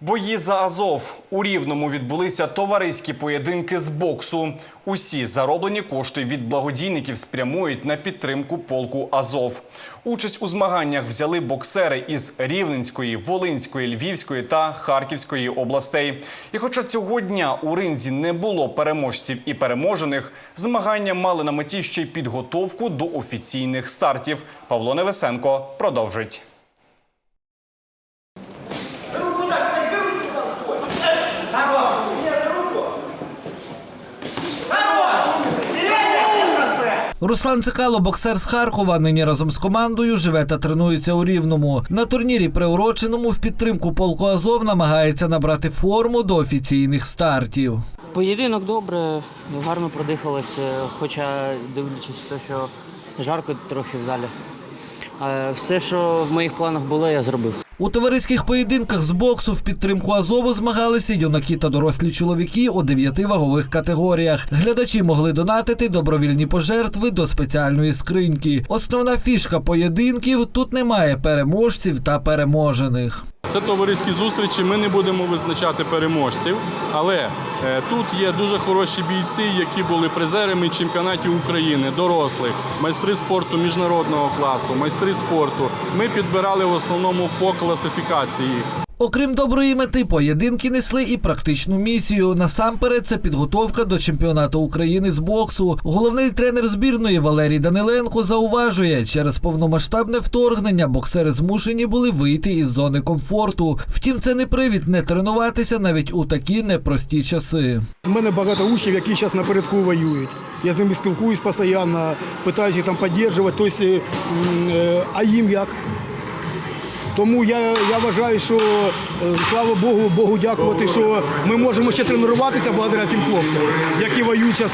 Бої за Азов у Рівному відбулися товариські поєдинки з боксу. Усі зароблені кошти від благодійників спрямують на підтримку полку Азов. Участь у змаганнях взяли боксери із Рівненської, Волинської, Львівської та Харківської областей. І хоча цього дня у ринзі не було переможців і переможених, змагання мали на меті ще й підготовку до офіційних стартів. Павло Невесенко продовжить. Руслан Цикало, боксер з Харкова, нині разом з командою живе та тренується у Рівному. На турнірі, приуроченому в підтримку полку Азов, намагається набрати форму до офіційних стартів. Поєдинок добре, гарно продихалося, хоча дивлячись те, що жарко трохи в залі. Е, Все, що в моїх планах було, я зробив. У товариських поєдинках з боксу в підтримку Азову змагалися юнаки та дорослі чоловіки у дев'яти вагових категоріях. Глядачі могли донатити добровільні пожертви до спеціальної скриньки. Основна фішка поєдинків тут немає переможців та переможених. Це товариські зустрічі. Ми не будемо визначати переможців, але е, тут є дуже хороші бійці, які були призерами чемпіонатів України, дорослих, майстри спорту міжнародного класу, майстри спорту. Ми підбирали в основному по класифікації. Окрім доброї мети, поєдинки несли і практичну місію. Насамперед, це підготовка до чемпіонату України з боксу. Головний тренер збірної Валерій Даниленко зауважує, через повномасштабне вторгнення боксери змушені були вийти із зони комфорту. Втім, це не привід не тренуватися навіть у такі непрості часи. У мене багато учнів, які зараз напередку воюють. Я з ними спілкуюсь постійно, питаюся їх там підтримувати. Тобто, е, а їм як? Тому я, я вважаю, що слава Богу, Богу дякувати, що ми можемо ще тренуватися благодаря цим хлопцям, які воюють зараз,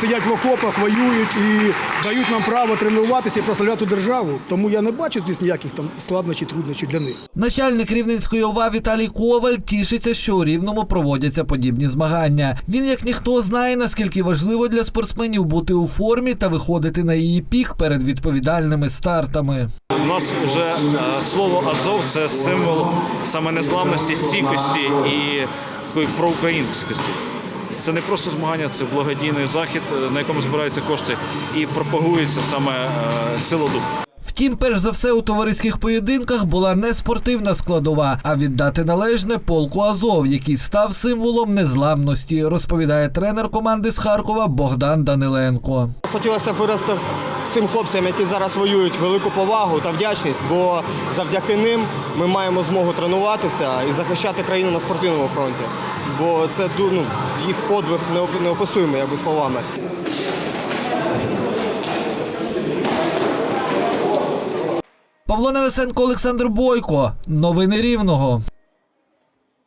сидять в окопах, воюють і дають нам право тренуватися і прославляти державу. Тому я не бачу тут ніяких там складнощів, труднощів для них. Начальник Рівненської ОВА Віталій Коваль тішиться, що у Рівному проводяться подібні змагання. Він, як ніхто, знає, наскільки важливо для спортсменів бути у формі та виходити на її пік перед відповідальними стартами. У нас вже е, слово Азов це символ саме незламності, стійкості і такої проукраїнськості. Це не просто змагання, це благодійний захід, на якому збираються кошти і пропагується саме е, сила духу. Втім, перш за все у товариських поєдинках була не спортивна складова, а віддати належне полку Азов, який став символом незламності, розповідає тренер команди з Харкова Богдан Даниленко. Хотілося б виразити цим хлопцям, які зараз воюють, велику повагу та вдячність, бо завдяки ним ми маємо змогу тренуватися і захищати країну на спортивному фронті. Бо це ну, їх подвиг неоп- неописуємий, якби словами. Павло Невесенко, Олександр Бойко. Новини Рівного.